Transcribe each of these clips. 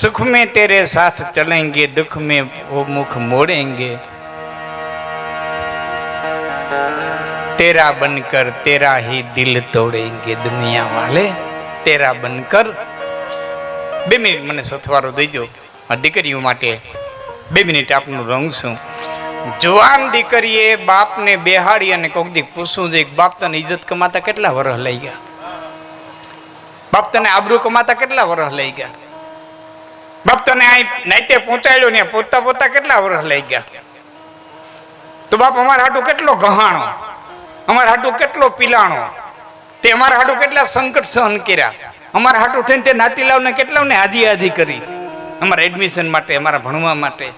सुख में तेरे साथ चलेंगे दुख में वो मुख मोड़ेंगे तेरा बनकर तेरा ही दिल तोड़ेंगे दुनिया वाले तेरा बनकर બે મિનિટ મને સથવારો દેજો આ દીકરીઓ માટે બે મિનિટ આપનું રંગ છું જુવાન દીકરીએ બાપને બેહાડી અને કોક દી પૂછવું છે કે બાપ તને ઇજ્જત કમાતા કેટલા વરસ લઈ ગયા બાપ તને આબરૂ કમાતા કેટલા વરસ લઈ ગયા બાપ તને અહીં નાઈતે પહોંચાડ્યો ને પોતા પોતા કેટલા વર્ષ લઈ ગયા? તો બાપ, અમારા હાટું કેટલો ગહાણો? અમારા હાટું કેટલો પીલાણો? તે અમારા હાટું કેટલા સંકટ સહન કર્યા? અમારા હાટું થઈને તે નાતીલાવને કેટલાને આધી આધી કરી? અમારા એડમિશન માટે, અમારા ભણવા માટે.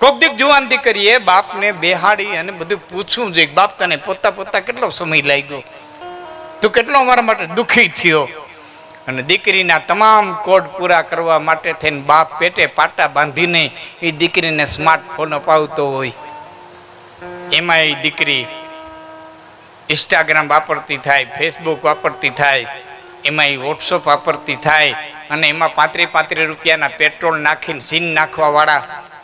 કોક દીક જુવાન દીકરીએ બાપને બેહાડી અને બધું પૂછવું જોઈએ બાપ તને પોતા પોતા કેટલો સમય લાગ્યો? તું કેટલો અમારા માટે દુઃખી થયો? અને દીકરીના તમામ કોડ પૂરા કરવા માટે થઈને બાપ પેટે પાટા બાંધીને એ દીકરીને સ્માર્ટફોન અપાવતો હોય. એમાં એ દીકરી ઇન્સ્ટાગ્રામ વાપરતી થાય ફેસબુક વાપરતી થાય, એમાં એ વોટ્સઅપ વાપરતી થાય અને એમાં પાંત્રીસ પાંત્રીસ રૂપિયાના પેટ્રોલ નાખીને સીન નાખવાવાળા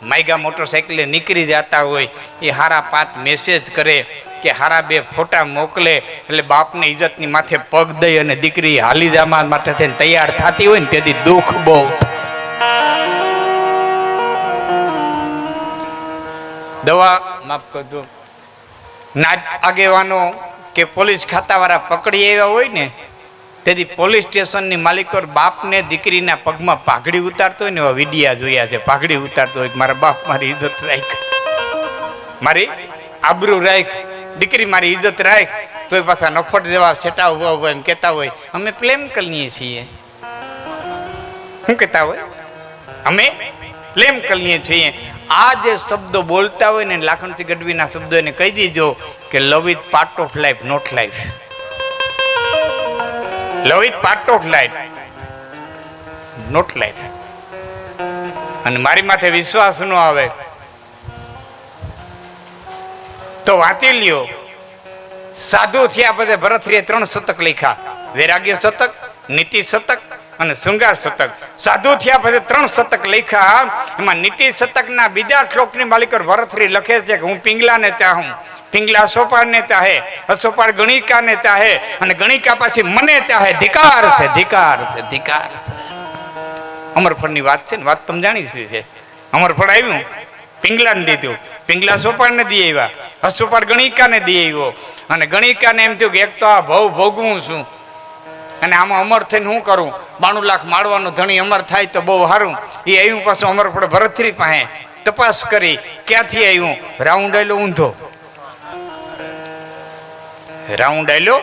માઇગા મોટરસાઇકલે નીકળી જતા હોય, એ હારા પાંચ મેસેજ કરે કે હારા બે ફોટા મોકલે એટલે બાપને ઇજ્જતની માથે પગ દઈ અને દીકરી હાલી જામા માટે થઈને તૈયાર થતી હોય ને તેથી દુઃખ બહુ દવા માફ કરજો. ના આગેવાનો કે પોલીસ ખાતાવાળા પકડી આવ્યા હોય ને, તેથી પોલીસ સ્ટેશનની માલિકો બાપને દીકરીના પગમાં પાઘડી ઉતારતો હોય ને એવા વિડિયા જોયા છે. પાઘડી ઉતારતો હોય મારા બાપ મારી ઇજ્જત રાખ. મારી આબરૂ રાખ. દીકરી મારી ઇજ્જત રાખ તો પાછા નફટ જેવા છેટા ઊભા ઊભા એમ કહેતા હોય. અમે પ્રેમ કરીએ છીએ. શું કહેતા હોય? અમે પ્રેમ કરીએ છીએ. આ જે શબ્દો બોલતા હોય ને, લાખણસિંહ ગઢવીના શબ્દો એને કહી દીજો કે love is part of life not life love is part of life not life અને મારી માથે વિશ્વાસ ન આવે. તો વાંચી લ્યો. સાધુ થયા પછી ભરતરીએ ત્રણ શતક લખ્યા. વૈરાગ્ય શતક, નીતિ શતક અને શૃંગાર શતક. સાધુ થયા પછી ત્રણ શતક લખ્યા. એમાં નીતિ શતકના બીજા શ્લોકની માલિકર ભરતરી લખે છે કે હું પિંગલાને ચાહું. પિંગલા અશોપાળને ચાહે, અશોપાળ ગણિકાને ચાહે અને ગણિકા પાછી મને ચાહે. ધિકાર છે ધિકાર છે ધિકાર છે. અમરફળની વાત છે ને, વાત તમે જાણી છે. અમરફળ આવ્યું? પિંગલાને દીધું. પિંગલા સોપાળને દી આવ્યા અસોપાળ ગણિકાને દી આવ્યો અને ગણિકાને એમ થયું કે એક તો આ ભવ ભોગવું છું. અને આમાં અમર થઈને શું કરું? બાણું લાખ માળવાનું ધણી અમર થાય તો બહુ સારું. એ આવ્યું પાછું અમર પડે ભરતરી પાસે. તપાસ કરી, ક્યાંથી આવ્યું રાઉન્ડ આવેલો ઊંધો. રાઉન્ડ આવેલો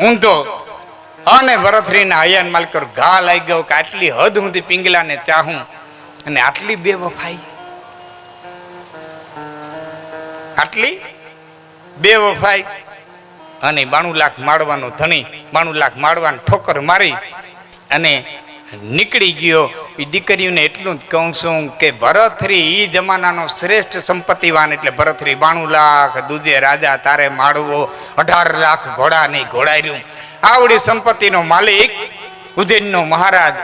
ઊંધો. અને ભરતરીના હયાન માલકર ઘા લાગી ગયો કે આટલી હદ સુધી પિંગલાને ચાહું. અને આટલી બે વફાઈ. આટલી બે વફાઈ અને બાણું લાખ માળવાનો ધણી, બાણું લાખ માળવાની ઠોકર મારી અને નીકળી ગયો. એ દીકરીઓને એટલું જ કહું છું કે ભરતરી એ જમાનાનો શ્રેષ્ઠ સંપત્તિવાન એટલે ભરતરી બાણું લાખ, દૂજે રાજા તારે માળવો, અઢાર લાખ ઘોડા નહીં ઘોડાયું આવડી સંપત્તિનો માલિક ઉજ્જૈનનો મહારાજ.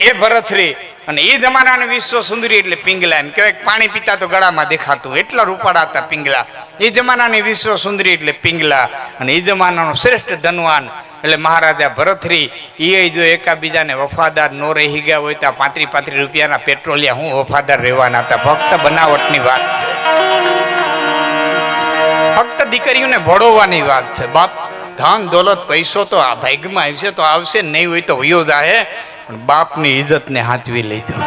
એ ભરતરી અને એ જમાનાનું વિશ્વ સુંદરી એટલે પિંગલા. એમ કહેવાય પાણી પીતા તો ગળામાં દેખાતું. એટલા રૂપાળા હતા પિંગલા. એ જમાનાની વિશ્વ સુંદરી એટલે પિંગલા. અને એ જમાનાનો શ્રેષ્ઠ ધનવાન એટલે મહારાજા ભરતરી એ જો એકાબીજાને વફાદાર નો રહી ગયા હોય તો પાંત્રી પાંત્રી રૂપિયાના પેટ્રોલિયા હું વફાદાર રહેવાના હતા. ફક્ત બનાવટની વાત છે. ફક્ત દીકરીઓને ભળોવાની વાત છે. બાપ, ધન, દોલત, પૈસો તો આ ભાગ્યમાં આવશે, તો આવશે, નહીં હોય તો વયો જાહે. પણ બાપની ઇજ્જતને હાચવી લીધો.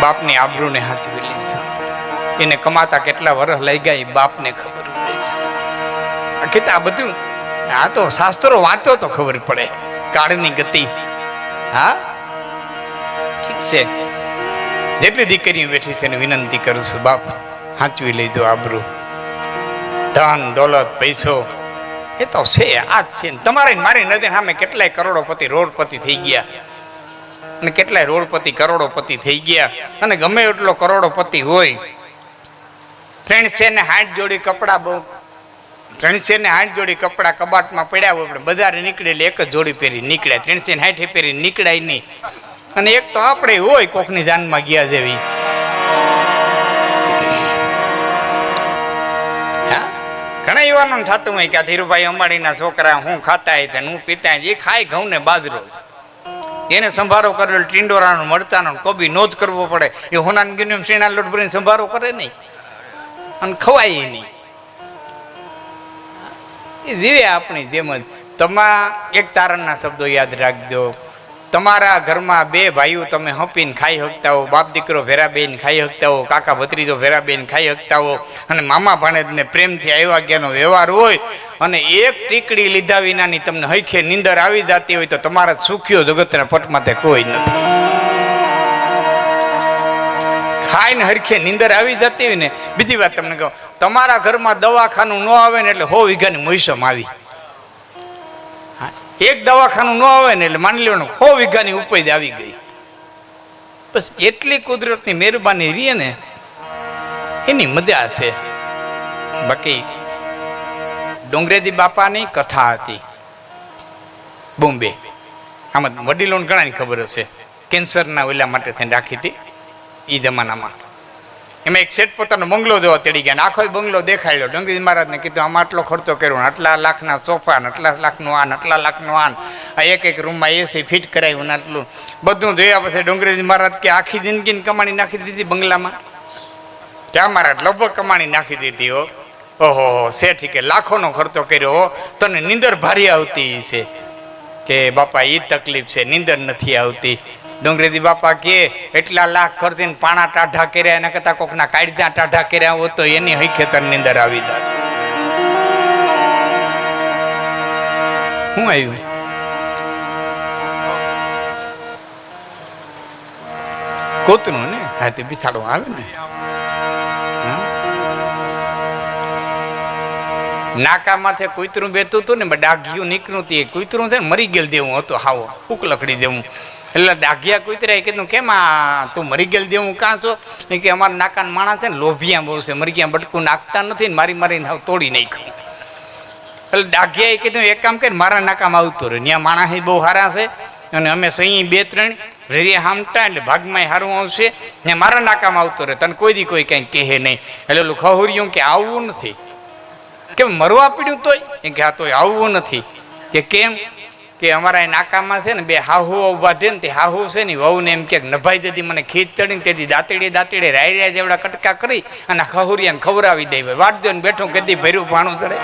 બાપની આબરૂને હાચવી લીધો. એને કમાતા કેટલા વર્ષ લઈ ગયા બાપને ખબર હોય છે. કીધું આ બધું, આ તો શાસ્ત્રો વાંચો તો ખબર પડે. કાળની ગતિ. હા? ઠીક છે. જેટલી દીકરીઓ બેઠી છે એને વિનંતી કરું છું, બાપ, હાચવી લેજો આબરૂ. ધન, દોલત, પૈસો, એ તો છે, આ જ છે. તમારે મારી નજર સામે કેટલાય કરોડોપતિ, રોડપતિ થઈ ગયા. અને કેટલાય રોડપતિ કરોડોપતિ થઈ ગયા. અને ગમે એટલો કરોડોપતિ હોય ત્રણસે ને હાથ જોડી કપડાં બહુ ત્રણસે ને હાથ જોડી કપડાં કબાટમાં પડ્યા હોય, પણ બજારે નીકળે એક જ જોડી પહેરી નીકળ્યા. ત્રણસે ને હાથે પહેરી નીકળાય નહીં. અને એક તો આપણે હોય કોકની જાનમાં ગયા જેવી. ઘણા યુવાનો થતું હોય કે ધીરુભાઈ અંબાણીના છોકરા હું ખાતા હું પીતા એ ખાય ઘઉં ને બાજરો જ એને સંભારો કરેલો, ટીંડોરાનો, મળતાનો, કોબી નો જ કરવો પડે. એ હોનાન ગીનું શ્રીના લોટ ભરીને સંભારો કરે નહીં. અને ખવાય નહીં. એ જીવે આપણી જેમ જ. તમા એક તારણના શબ્દો યાદ રાખજો. તમારા ઘરમાં બે ભાઈઓ તમે હપીને ખાઈ શકતા હો, બાપ દીકરો ભેરા બેન ખાઈ શકતા હો, કાકા ભત્રીજો ભેરા બેન ખાઈ શકતા હો, અને મામા ભાણેજને પ્રેમથી આવ્યા ગયાનો વ્યવહાર હોય, અને એક ટીકડી લીધા વિનાની તમને હૈખે નીંદર આવી જતી હોય તો તમારા સુખ્યો જગતના પટમાં તે કોઈ નથી. ખાઈને હરખે નીંદર આવી જતી હોય ને, બીજી વાત તમને કહું, તમારા ઘરમાં દવાખાનું ન આવે ને એટલે હો વીઘાની મોસમ આવી. એક દવાખાનું ન આવે ને એટલે માની લેવાનું હો વીઘાની ઉપજ આવી ગઈ. બસ એટલી કુદરતની મહેરબાની રીએ ને, એની મજા છે. બાકી ડોંગરેજી બાપાની કથા હતી. બોમ્બે. આમાં વડીલોને ઘણાની ખબર હશે. કેન્સરના ઓલા માટે થઈને રાખી હતી. એ જમાનામાં. એમાં એક શેઠ પોતાનો બંગલો જોવા તેડી ગયા આખો બંગલો દેખાડ્યો. ડંગરી મહારાજને કીધું, આમાં આટલો ખર્ચો કર્યો આટલા લાખના સોફા ને આટલા લાખનું આન, આટલા લાખનું આન. આ એક એક રૂમમાં એસી ફિટ કરાવ્યું ને આટલું. બધું જોયા પછી ડુંગરીજી મહારાજ કે આખી જિંદગીની કમાણી નાખી દીધી બંગલામાં? ત્યાં મહારાજ લગભગ કમાણી નાખી દીધી હો. ઓહો શેઠ કે લાખોનો ખર્ચો કર્યો હો. તને નીંદર ભારી આવતી છે. કે બાપા એ તકલીફ છે, નીંદર નથી આવતી. ડોંગરેજી બાપા કે, એટલા લાખ ખર્ચીને પાણા ટાઢા કર્યા, એના કરતા કોકના કાઢ્યા ટાઢા કર્યા હોત તો એની હૈખે તને નીંદર આવી જાત. શું આવ્યું? કોતરું ને? હા, તે બિસાડો આવે ને. નાકામાંથી કૂતરું બેતું હતું ને, ડાઘિયું નીકળ્યું તે કૂતરું છે મરી ગયેલ દેવું હતું, હાવો, ફૂક લકડી દેવું. એટલે ડાઘિયા કૂતરાએ કીધું, કેમ આ તું મરી ગયેલ દેવું કાં છો? એ કે, અમારા નાકાના માણસ છે ને, લોભિયા બહુ છે, મરી ગયા, બટકું નાખતા નથી ને, મારી મારીને હાવ તોડી નાખ્યું. એટલે ડાઘિયાએ કીધું, એક કામ કરીને મારા નાકામાં આવતો રહ્યું. ત્યાં માણસ બહુ સારા છે અને અમે સહી બે ત્રણ રેરી હામટા એટલે ભાગમાં સારું આવશે. ને મારા નાકામાં આવતો રહે તને કોઈ દી કોઈ કંઈ કહે નહીં. એટલે ઓલું ખહુર્યું કે, આવવું નથી. કેમ મરવા પડ્યું તોય? કે આ તોય આવવું નથી. કે, કેમ? કે અમારા નાકામાં છે ને બે હાહુ ઊભા ને તે હાહુ છે ને વહુને એમ કે નભાઈ જતી મને ખીચ ચડીને તેથી દાંતડીએ રાય રાયરા જેવડા કટકા કરી અને ખહુરિયાને ખવડાવી દે વાટજો ને બેઠું ગદી ભર્યું, ભાણું ચડે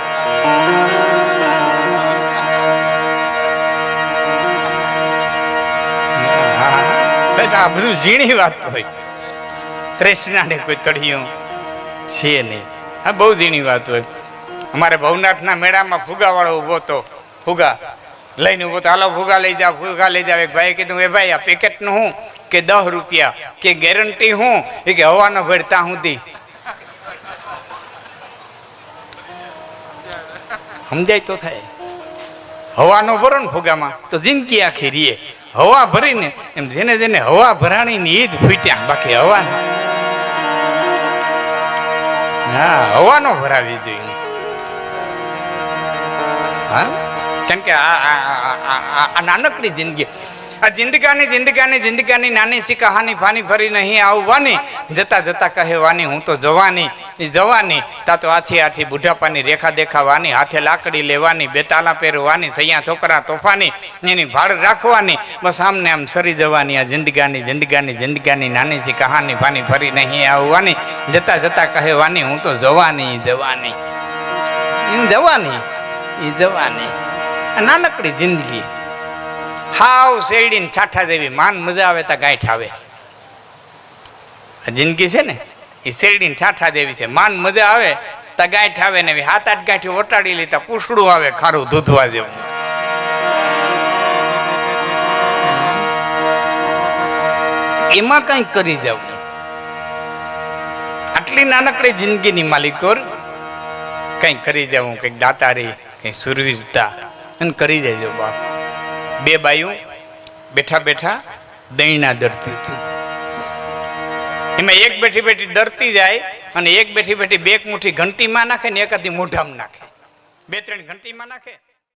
આ બધું ઝીણી વાત હોય. ત્રેસનાને કોઈ તળિયું છે નહીં. આ બહુ ઝીણી વાત હોય. અમારે ભવનાથના મેળામાં ફુગાવાળો ઊભો હતો. ફુગા. લઈને ઊભો હાલો ફુગા લઈ જાઓ ફુગા લઈ જાવ એક ભાઈ કીધું, એ ભાઈ, આ પેકેટનું હું કે દસ રૂપિયા કે ગેરંટી હું એ કે હવાનો ભરતા હું સુધી. સમજાય તો થાય. હવાનો ભરો ને ફુગામાં તો જિંદગી આખી રીએ. હવા ભરીને એમ જેને જેને હવા ભરાણી ને એ જ ફૂટ્યા, બાકી હવા. હા, હવાનો ભરાવી જોઈએ હા? કેમ કે આ નાનકડી જિંદગી. આ જિંદગાની જિંદગાની જિંદગાની નાની સી કહાની ફાની ફરી નહીં આવવાની. જતા જતા કહેવાની હું તો જવાની. જવાની. તા તો આથી આથી બુઢાપાની રેખા દેખાવાની, હાથે લાકડી લેવાની, બે તાલા પહેરવાની, સૈયા છોકરા તોફાની, એની ભાડ રાખવાની. બસ આમને આમ સરી જવાની આ જિંદગાની જિંદગાની જિંદગાની નાની સી કહાની ફાની ફરી નહીં આવવાની. જતા જતા કહેવાની હું તો જવાની જવાની. જવાની. એ જવાની. નાનકડી જિંદગી. હાવ શેરડીને છાઠા દેવી માન મજા આવે તો ગાંઠ આવે. જિંદગી છે ને, એ શેરડીને છાઠા દેવી છે. માન મજા આવે તો ગાંઠ આવે ને હાથ આઠ ગાંઠી વટાડી લેતા પૂછડું આવે ખારું ધૂધવા જેવું. એમાં કંઈક કરી દેવું આટલી નાનકડી જિંદગીની માલિકોર કંઈક કરી દેવું, કંઈક દાતારી કંઈક સુરવીરતા. અને કરી દેજો બાપ. બે બાયું બેઠા બેઠા દહીંના દરતી હતી એમાં એક બેઠી બેઠી દરતી જાય અને એક બેઠી બેઠી બે મુઠ્ઠી ઘંટીમાં નાખે ને એકાદી મોઢામાં નાખે. બે ત્રણ ઘંટીમાં નાખે.